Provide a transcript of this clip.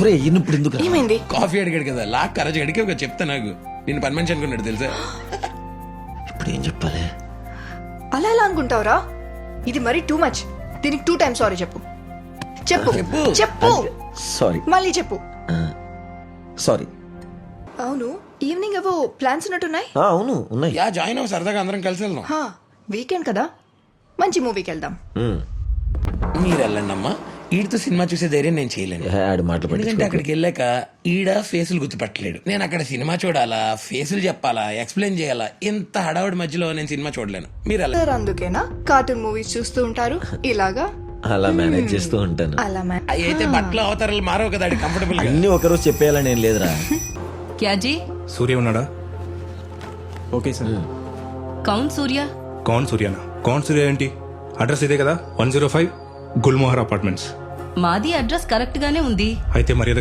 ఒరే ఎందుకు? ఏమైంది? కాఫీ అడిగాడు కదా లాక్ కరజ్ అడిగి ఒక చెప్తా నాకు. నేను పని మనిషి అనుకున్నాడు తెలుసా? ఇప్పుడు ఏం చెప్పాలి? అలా ఎలా అనుకుంటావురా? ఇది మరీ టూ మచ్ దీనికి టూ టైమ్స్ సారీ చెప్పు. చెప్పు. చెప్పు. చెప్పు. సారీ మళ్ళీ చెప్పు. సారీ అవును ఈవినింగ్ ఏవో ప్లాన్స్ ఉన్నట్టున్నాయి? అవును ఉన్నాయి. యా జాయిన్ అవ్వ సరదాగా అందరం కలిసి వెళ్దాం. హా వీకెండ్ కదా? మంచి మూవీకి వెళ్దాం. మీరు వెళ్ళండి అమ్మా ఈడితో సినిమా చూసే ధైర్యం నేను చేయలేను ఏ, ఆడి మాటలు ఎందుకంటే పట్టించుకో అక్కడికి వెళ్ళాక ఈడ ఫేసులు గుర్తుపట్టలేడు నేను అక్కడ సినిమా చూడాలా ఫేసులు చెప్పాలా ఎక్స్ప్లెయిన్ చేయాలా ఇంత హడావుడి మధ్యలో నేను సినిమా చూడలేను మీరు వెళ్ళండి సార్ అందుకేనా కార్టూన్ మూవీస్ చూస్తూ ఉంటారు ఇలాగా అలా మేనేజ్ చేస్తూ ఉంటాను అలా మ్యామ్ అవి అయితే బట్టలు అవతారాలు మారవు కదా కంఫర్టబుల్ గా అన్ని ఒకరోజు చెప్పేయాలని ఏం లేదురా क्या जी सूर्य ఉన్నాడా ఓకే సార్ कौन सूर्या కౌన్ సూర్యనా కౌన్ సూర్య ఏంటి అడ్రస్ ఇదే కదా one zero five Gulmohar apartments మాది అడ్రస్ కరెక్ట్ గానే ఉంది. అయితే మర్యాద